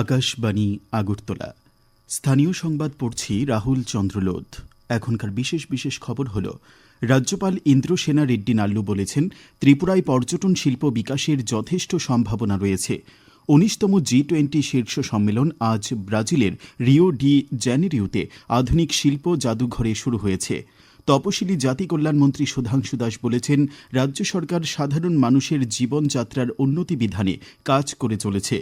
আকাশবাণী, আগরতলা। স্থানীয় সংবাদ পড়ছি রাহুল চন্দ্রলোধ। এখনকার বিশেষ বিশেষ খবর হল, রাজ্যপাল ইন্দ্রসেনা রেড্ডি নাল্লু বলেছেন, ত্রিপুরায় পর্যটন শিল্প বিকাশের যথেষ্ট সম্ভাবনা রয়েছে। উনিশতম জি টোয়েন্টি শীর্ষ সম্মেলন আজ ব্রাজিলের রিও ডি জ্যানেরিওতে আধুনিক শিল্প জাদুঘরে শুরু হয়েছে। তপশিলি জাতি কল্যাণমন্ত্রী সুধাংশু দাস বলেছেন, রাজ্য সরকার সাধারণ মানুষের জীবনযাত্রার উন্নতি বিধানে কাজ করে চলেছে।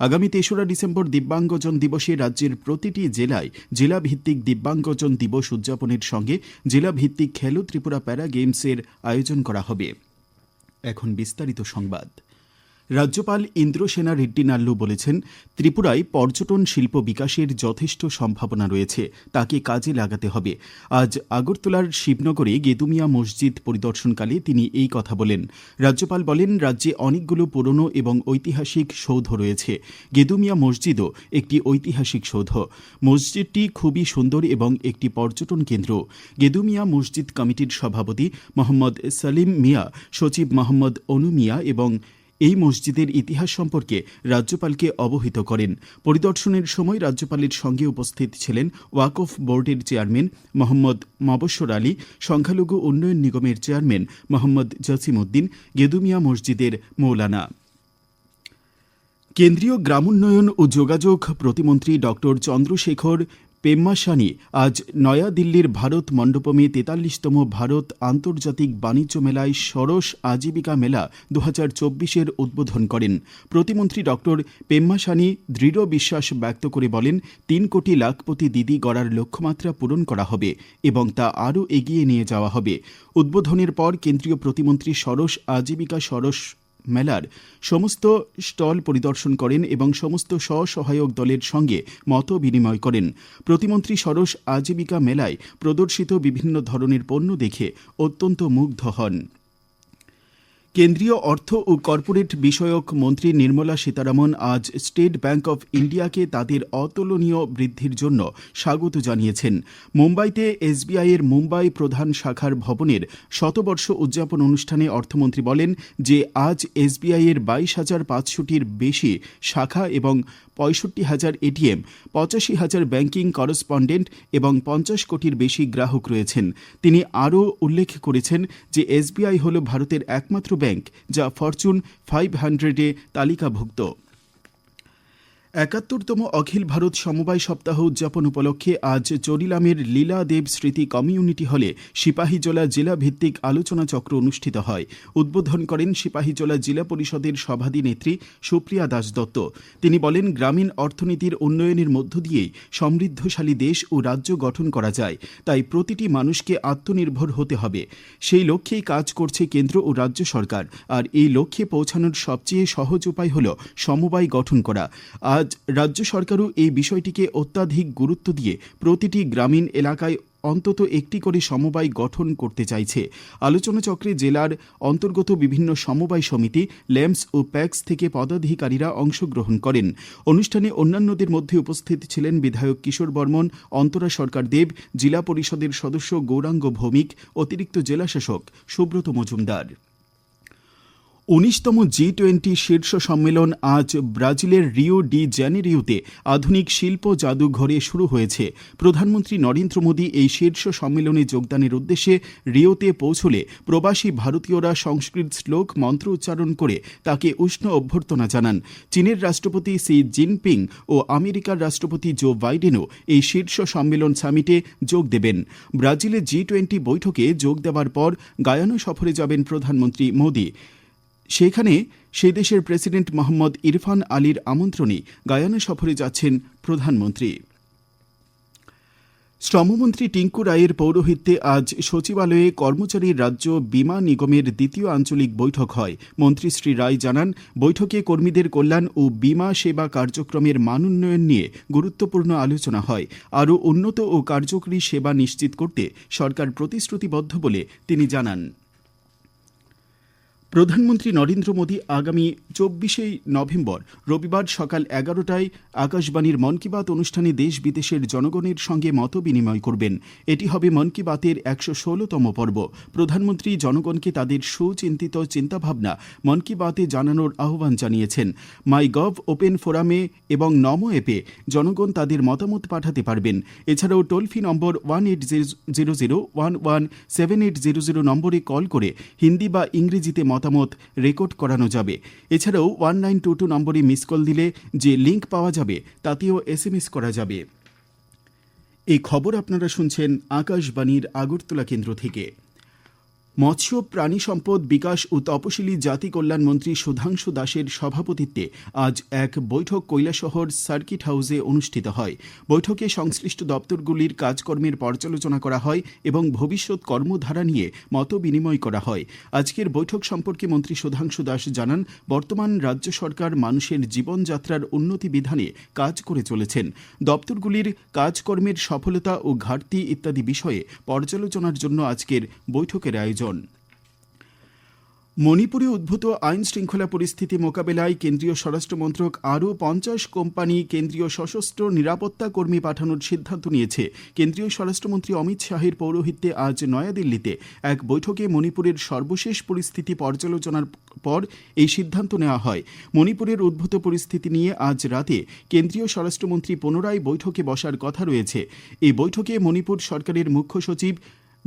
আগামী তেসরা ডিসেম্বর দিব্যাঙ্গজন দিবসে রাজ্যের প্রতিটি জেলায় জেলাভিত্তিক দিব্যাঙ্গজন দিবস উদযাপনের সঙ্গে জেলাভিত্তিক খেলো ত্রিপুরা প্যারা গেমসের আয়োজন করা হবে। এখন বিস্তারিত সংবাদ। রাজ্যপাল ইন্দ্রসেনা রেড্ডি নাল্লু বলেছেন, ত্রিপুরায় পর্যটন শিল্প বিকাশের যথেষ্ট সম্ভাবনা রয়েছে, তাকে কাজে লাগাতে হবে। আজ আগরতলার শিবনগরে গেদুমিয়া মসজিদ পরিদর্শনকালে তিনি এই কথা বলেন। রাজ্যপাল বলেন, রাজ্যে অনেকগুলো পুরনো এবং ঐতিহাসিক সৌধ রয়েছে। গেদুমিয়া মসজিদও একটি ঐতিহাসিক সৌধ। মসজিদটি খুবই সুন্দর এবং একটি পর্যটন কেন্দ্র। গেদুমিয়া মসজিদ কমিটির সভাপতি মোহাম্মদ সালিম মিয়া, সচিব মোহাম্মদ অনু মিয়া এবং এই মসজিদের ইতিহাস সম্পর্কে রাজ্যপালকে অবহিত করেন। পরিদর্শনের সময় রাজ্যপালের সঙ্গে উপস্থিত ছিলেন ওয়াকফ বোর্ডের চেয়ারম্যান মোহাম্মদ মবস্বর আলী, সংখ্যালঘু উন্নয়ন নিগমের চেয়ারম্যান মোহাম্মদ জসিমউদ্দিন গেদুমিয়া মসজিদের মৌলানা। কেন্দ্রীয় গ্রামোন্নয়ন ও যোগাযোগ প্রতিমন্ত্রী ডক্টর চন্দ্রশেখর পেম্মাসানি আজ নয়াদিল্লির ভারত মণ্ডপমে তেতাল্লিশতম ভারত আন্তর্জাতিক বাণিজ্য মেলায় সরস আজীবিকা মেলা দু হাজার চব্বিশের উদ্বোধন করেন। প্রতিমন্ত্রী ডক্টর পেম্মাসানি দৃঢ় বিশ্বাস ব্যক্ত করে বলেন, তিন কোটি লাখপতি দিদি গড়ার লক্ষ্যমাত্রা পূরণ করা হবে এবং তা আরও এগিয়ে নিয়ে যাওয়া হবে। উদ্বোধনের পর কেন্দ্রীয় প্রতিমন্ত্রী সরস আজীবিকা সরস মেলার। সমস্ত স্টল পরিদর্শন করেন এবং সমস্ত স্বসহায়ক দলের সঙ্গে মত বিনিময় করেন। প্রতিমন্ত্রী সরস আজীবিকা মেলায় প্রদর্শিত বিভিন্ন ধরনের পণ্য দেখে অত্যন্ত মুগ্ধ হন। কেন্দ্রীয় অর্থ ও কর্পোরেট বিষয়ক মন্ত্রী নির্মলা সীতারামন আজ স্টেট ব্যাংক অব ইন্ডিয়াকে তাদের অতুলনীয় বৃদ্ধির জন্য স্বাগত জানিয়েছেন। মুম্বাইতে এসবিআই এর মুম্বাই প্রধান শাখার ভবনের শতবর্ষ উদযাপন অনুষ্ঠানে অর্থমন্ত্রী বলেন যে, আজ এসবিআই এর বাইশ হাজার পাঁচশোটির বেশি শাখা এবং পঁয়ষট্টি হাজার এটিএম, পঁচাশি হাজার ব্যাংকিং করসপন্ডেন্ট এবং পঞ্চাশ কোটির বেশি গ্রাহক রয়েছেন। তিনি আরও উল্লেখ করেছেন যে, এসবিআই হল ভারতের একমাত্র ব্যাংক। যা ফরচুন ফাইভ হান্ড্রেডে তালিকাভুক্ত। একাত্তরতম অখিল ভারত সমবায় সপ্তাহ উদযাপন উপলক্ষে আজ চরিলামের লীলা দেব স্মৃতি কমিউনিটি হলে সিপাহীজলা জেলা ভিত্তিক আলোচনা চক্র অনুষ্ঠিত হয়। উদ্বোধন করেন সিপাহীজলা জেলা পরিষদের সভাধিনেত্রী সুপ্রিয়া দাস দত্ত। তিনি বলেন, গ্রামীণ অর্থনীতির উন্নয়নের মধ্য দিয়েই সমৃদ্ধশালী দেশ ও রাজ্য গঠন করা যায়। তাই প্রতিটি মানুষকে আত্মনির্ভর হতে হবে। সেই লক্ষ্যেই কাজ করছে কেন্দ্র ও রাজ্য সরকার। আর এই লক্ষ্যে পৌঁছানোর সবচেয়ে সহজ উপায় হল সমবায় গঠন করা। আজ রাজ্য সরকারও এই বিষয়টিকে অত্যাধিক গুরুত্ব দিয়ে প্রতিটি গ্রামীণ এলাকায় অন্তত একটি করে সমবায় গঠন করতে চাইছে। আলোচনা চক্রে জেলার অন্তর্গত বিভিন্ন সমবায় সমিতি, ল্যাম্পস ও প্যাক্স থেকে পদাধিকারীরা অংশগ্রহণ করেন। অনুষ্ঠানে অন্যান্যদের মধ্যে উপস্থিত ছিলেন বিধায়ক কিশোর বর্মন, অন্তরা সরকার দেব, জেলা পরিষদের সদস্য গৌরাঙ্গ ভৌমিক, অতিরিক্ত জেলাশাসক সুব্রত মজুমদার। উনিশতম জি টোয়েন্টি শীর্ষ সম্মেলন আজ ব্রাজিলের রিও ডি জ্যানেরিওতে আধুনিক শিল্প জাদুঘরে শুরু হয়েছে। প্রধানমন্ত্রী নরেন্দ্র মোদী এই শীর্ষ সম্মেলনে যোগদানের উদ্দেশ্যে রিওতে পৌঁছলে প্রবাসী ভারতীয়রা সংস্কৃত শ্লোক মন্ত্র উচ্চারণ করে তাকে উষ্ণ অভ্যর্থনা জানান। চীনের রাষ্ট্রপতি সি জিনপিং ও আমেরিকার রাষ্ট্রপতি জো বাইডেনও এই শীর্ষ সম্মেলন সামিটে যোগ দেবেন। ব্রাজিলে জি টোয়েন্টি বৈঠকে যোগ দেওয়ার পর গায়ানো সফরে যাবেন প্রধানমন্ত্রী মোদী। সেখানে সে দেশের প্রেসিডেন্ট মোহাম্মদ ইরফান আলীর আমন্ত্রণে গায়ানা সফরে যাচ্ছেন প্রধানমন্ত্রী। শ্রমমন্ত্রী টিঙ্কু রায়ের পৌরোহিত্যে আজ সচিবালয়ে কর্মচারী রাজ্য বিমা নিগমের দ্বিতীয় আঞ্চলিক বৈঠক হয়। মন্ত্রী শ্রী রায় জানান, বৈঠকে কর্মীদের কল্যাণ ও বিমা সেবা কার্যক্রমের মান উন্নয়ন নিয়ে গুরুত্বপূর্ণ আলোচনা হয়। আরও উন্নত ও কার্যকরী সেবা নিশ্চিত করতে সরকার প্রতিশ্রুতিবদ্ধ বলে তিনি জানান। প্রধানমন্ত্রী নরেন্দ্র মোদী আগামী চব্বিশে নভেম্বর, রবিবার সকাল এগারোটায় আকাশবাণীর মন কি বাত অনুষ্ঠানে দেশ বিদেশের জনগণের সঙ্গে মত বিনিময় করবেন। এটি হবে মন কি বাতের একশো ষোলতম পর্ব। প্রধানমন্ত্রী জনগণকে তাদের সুচিন্তিত চিন্তাভাবনা মন কি বাতে জানানোর আহ্বান জানিয়েছেন। মাই গভ ওপেন ফোরামে এবং নমো অ্যাপে জনগণ তাদের মতামত পাঠাতে পারবেন। এছাড়াও toll free number one eight zero zero one one seven eight zero zero নম্বরে কল করে হিন্দি বা ইংরেজিতে মতামত রেকর্ড করানো যাবে। এছাড়াও ওয়ান নাইন টু টু নম্বরে মিস কল দিলে যে লিঙ্ক পাওয়া যাবে, তাতেও এস এম এস করা যাবে। এই খবর আপনারা শুনছেন আকাশবাণীর আগরতলা কেন্দ্র থেকে। মৎস্য প্রাণী সম্পদ বিকাশ ও তপশিলি জাতি কল্যাণ মন্ত্রী সুধাংশু দাসের সভাপতিত্বে আজ এক বৈঠক কৈলাসহর সার্কিট হাউসে অনুষ্ঠিত হয়। বৈঠকে সংশ্লিষ্ট দপ্তরগুলির কাজকর্মের পর্যালোচনা করা হয় এবং ভবিষ্যৎ কর্মধারা নিয়ে মত বিনিময় করা হয়। আজকের বৈঠক সম্পর্কে মন্ত্রী সুধাংশু দাস জানান, বর্তমান রাজ্য সরকার মানুষের জীবনযাত্রার উন্নতি বিধানে কাজ করে চলেছেন। দপ্তরগুলির কাজকর্মের সফলতা ও ঘাটতি ইত্যাদি বিষয়ে পর্যালোচনার জন্য আজকের বৈঠকের আয়োজন। মণিপুরে উদ্ভূত আইন শৃঙ্খলা পরিস্থিতি মোকাবেলায় কেন্দ্রীয় স্বরাষ্ট্র মন্ত্রক আরও পঞ্চাশ কোম্পানি কেন্দ্রীয় সশস্ত্র নিরাপত্তা কর্মী পাঠানোর সিদ্ধান্ত নিয়েছে। কেন্দ্রীয় স্বরাষ্ট্রমন্ত্রী অমিত শাহের পৌরোহিত্যে আজ নয়াদিল্লিতে এক বৈঠকে মণিপুরের সর্বশেষ পরিস্থিতি পর্যালোচনার পর এই সিদ্ধান্ত নেওয়া হয়। মণিপুরের উদ্ভূত পরিস্থিতি নিয়ে আজ রাতে কেন্দ্রীয় স্বরাষ্ট্রমন্ত্রী পুনরায় বৈঠকে বসার কথা রয়েছে। এই বৈঠকে মণিপুর সরকারের মুখ্য সচিব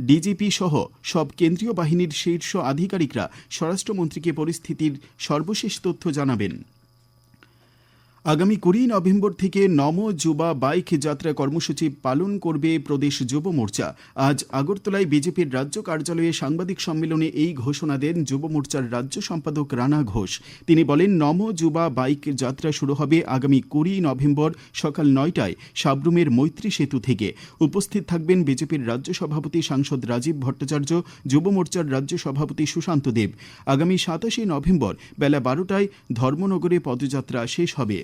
ডিজিপি সহ সব কেন্দ্রীয় বাহিনীর শীর্ষ আধিকারিকরা স্বরাষ্ট্রমন্ত্রীকে পরিস্থিতির সর্বশেষ তথ্য জানাবেন। আগামী কুড়ি নভেম্বর থেকে নম যুবা বাইক যাত্রা কর্মসূচি পালন করবে প্রদেশ যুব মোর্চা। আজ আগরতলায় বিজেপির রাজ্য কার্যালয়ে সাংবাদিক সম্মেলনে এই ঘোষণা দেন যুব মোর্চার রাজ্য সম্পাদক রানা ঘোষ। তিনি বলেন, নম যুবা বাইক যাত্রা শুরু হবে আগামী কুড়ি নভেম্বর সকাল নয়টায় সাবরুমের মৈত্রী সেতু থেকে। উপস্থিত থাকবেন বিজেপির রাজ্য সভাপতি সাংসদ রাজীব ভট্টাচার্য, যুব মোর্চার রাজ্য সভাপতি সুশান্ত দেব। আগামী সাতাশে নভেম্বর বেলা বারোটায় ধর্মনগরে পদযাত্রা শেষ হবে।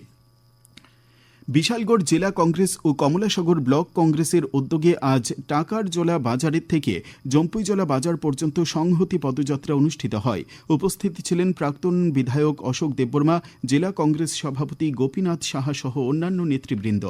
বিশালগড় জেলা কংগ্রেস ও কমলাসাগর ব্লক কংগ্রেসের উদ্যোগে আজ টাকার জোলা বাজারের থেকে জম্পুইজলা বাজার পর্যন্ত সংহতি পদযাত্রা অনুষ্ঠিত হয়। উপস্থিত ছিলেন প্রাক্তন বিধায়ক অশোক দেববর্মা, জেলা কংগ্রেস সভাপতি গোপীনাথ সাহা সহ অন্যান্য নেতৃবৃন্দ।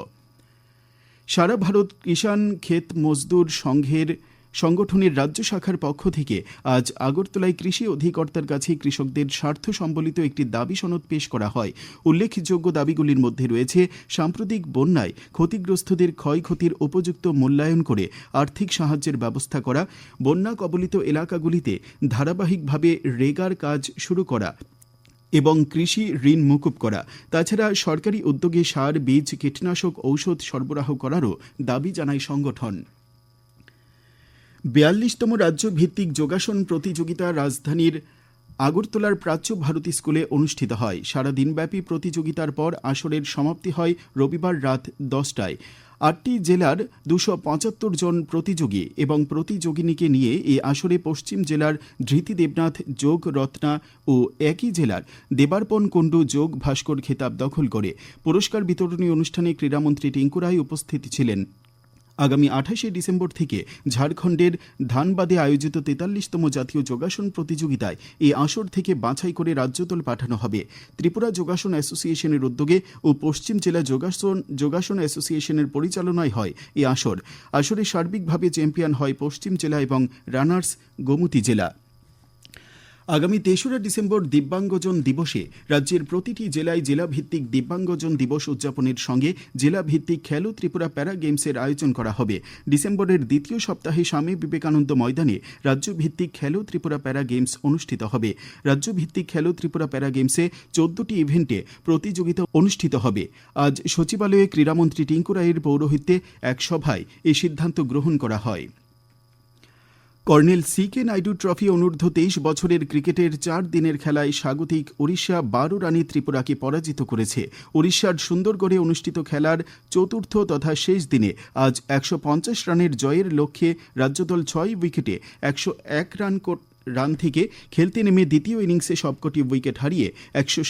সারা ভারত কিষাণ ক্ষেত মজদুর সংঘের সংগঠনের রাজ্য শাখার পক্ষ থেকে আজ আগরতলায় কৃষি অধিকর্তার কাছে কৃষকদের স্বার্থ সম্বলিত একটি দাবি সনদ পেশ করা হয়। উল্লেখযোগ্য দাবিগুলির মধ্যে রয়েছে সাম্প্রতিক বন্যায় ক্ষতিগ্রস্তদের ক্ষয়ক্ষতির উপযুক্ত মূল্যায়ন করে আর্থিক সাহায্যের ব্যবস্থা করা, বন্যা কবলিত এলাকাগুলিতে ধারাবাহিকভাবে রেগার কাজ শুরু করা এবং কৃষি ঋণ মুকুব করা। তাছাড়া সরকারি উদ্যোগে সার, বীজ, কীটনাশক ঔষধ সরবরাহ করারও দাবি জানায় সংগঠন। বিয়াল্লিশতম রাজ্য ভিত্তিক যোগাসন প্রতিযোগিতা রাজধানীর আগরতলার প্রাচ্য ভারতী স্কুলে অনুষ্ঠিত হয়। সারা দিনব্যাপী প্রতিযোগিতার পর আসরের সমাপ্তি হয় রবিবার রাত দশটায়। আটটি জেলার দুশো পঁচাত্তর জন প্রতিযোগী এবং প্রতিযোগিনীকে নিয়ে এই আসরে পশ্চিম জেলার ধৃতি দেবনাথ যোগ রত্না ও একই জেলার দেবার্পণ কুণ্ডু, যোগ ভাস্কর খেতাব দখল করে। পুরস্কার বিতরণী অনুষ্ঠানে ক্রীড়ামন্ত্রী টিঙ্কু রায় উপস্থিত ছিলেন। আগামী আঠাশে ডিসেম্বর থেকে ঝাড়খণ্ডের ধানবাদে আয়োজিত তেতাল্লিশতম জাতীয় যোগাসন প্রতিযোগিতায় এই আসর থেকে বাছাই করে রাজ্যদল পাঠানো হবে। ত্রিপুরা যোগাসন অ্যাসোসিয়েশনের উদ্যোগে ও পশ্চিম জেলা যোগাসন যোগাসন অ্যাসোসিয়েশনের পরিচালনায় হয় এই আসর। আসরে সার্বিকভাবে চ্যাম্পিয়ন হয় পশ্চিম জেলা এবং রানার্স গোমতী জেলা। আগামী তেসরা ডিসেম্বর দিব্যাঙ্গজন দিবসে রাজ্যের প্রতিটি জেলায় জেলাভিত্তিক দিব্যাঙ্গজন দিবস উদযাপনের সঙ্গে জেলাভিত্তিক খেলো ত্রিপুরা প্যারা গেমসের আয়োজন করা হবে। ডিসেম্বরের দ্বিতীয় সপ্তাহে স্বামী বিবেকানন্দ ময়দানে রাজ্যভিত্তিক খেলো ত্রিপুরা প্যারা গেমস অনুষ্ঠিত হবে। রাজ্যভিত্তিক খেলো ত্রিপুরা প্যারা গেমসে চোদ্দটি ইভেন্টে প্রতিযোগিতা অনুষ্ঠিত হবে। আজ সচিবালয়ে ক্রীড়ামন্ত্রী টিঙ্কু রায়ের পৌরোহিত্যে এক সভায় এই সিদ্ধান্ত গ্রহণ করা হয়। Colonel C K Naidu trophy অনূর্ধ্ব তেইশ বছরের ক্রিকেটের চার দিনের খেলায় স্বাগতিক ওড়িশা বারো রানে ত্রিপুরাকে পরাজিত করেছে। ওড়িশার সুন্দরগড়ে অনুষ্ঠিত খেলার চতুর্থ তথা শেষ দিনে আজ একশো পঞ্চাশ রানের জয়ের লক্ষ্যে রাজ্যদল ছয় উইকেটে একশো এক রান রান থেকে খেলতে নেমে দ্বিতীয় ইনিংসে সবকটি উইকেট হারিয়ে একশো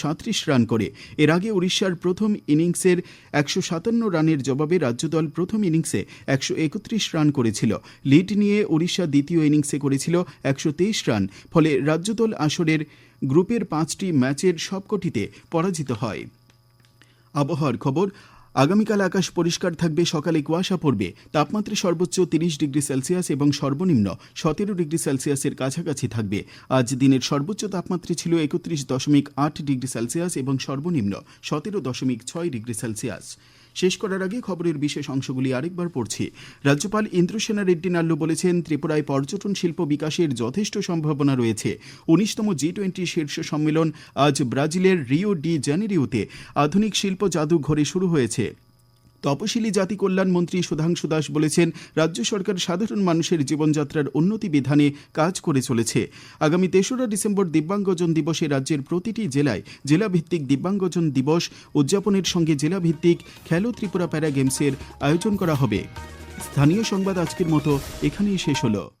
রান করে। এর আগে উড়িষ্যার প্রথম ইনিংসের একশো সাতান্ন রানের জবাবে রাজ্যদল প্রথম ইনিংসে একশো একত্রিশ রান করেছিল। লিড নিয়ে উড়িষ্যা দ্বিতীয় ইনিংসে করেছিল একশো তেইশ রান, ফলে রাজ্যদল আসরের গ্রুপের পাঁচটি ম্যাচের সবকটিতে পরাজিত হয়। আবহাওয়ার খবর আগামীকাল আকাশ পরিষ্কার থাকবে, সকালে কুয়াশা পড়বে। তাপমাত্রা সর্বোচ্চ তিরিশ ডিগ্রি সেলসিয়াস এবং সর্বনিম্ন সতেরো ডিগ্রি সেলসিয়াসের কাছাকাছি থাকবে। আজ দিনের সর্বোচ্চ তাপমাত্রা ছিল একত্রিশ দশমিক আট ডিগ্রি সেলসিয়াস এবং সর্বনিম্ন সতেরো দশমিক ছয় ডিগ্রি সেলসিয়াস। শেষ করার আগে খবরের বিশেষ অংশগুলি আরেকবার পড়ছি। রাজ্যপাল ইন্দ্রসেনা রেড্ডি নাল্লু বলেছেন, ত্রিপুরায় পর্যটন শিল্প বিকাশের যথেষ্ট সম্ভাবনা রয়েছে। উনিশতম জি টোয়েন্টি শীর্ষ সম্মেলন আজ ব্রাজিলের রিও ডি জেনেরিওতে আধুনিক শিল্প জাদুঘরে শুরু হয়েছে। তপশিলি জাতি কল্যাণ মন্ত্রী সুধাংশু দাস বলেছেন, রাজ্য সরকার সাধারণ মানুষের জীবনযাত্রার উন্নতি বিধানে কাজ করে চলেছে। আগামী তেসরা ডিসেম্বর দিব্যাঙ্গজন দিবসে রাজ্যের প্রতিটি জেলায় জেলাভিত্তিক দিব্যাঙ্গজন দিবস উদযাপনের সঙ্গে জেলাভিত্তিক খেলো ত্রিপুরা প্যারা গেমসের আয়োজন করা হবে। স্থানীয় সংবাদ আজকের মতো এখানেই শেষ হলো।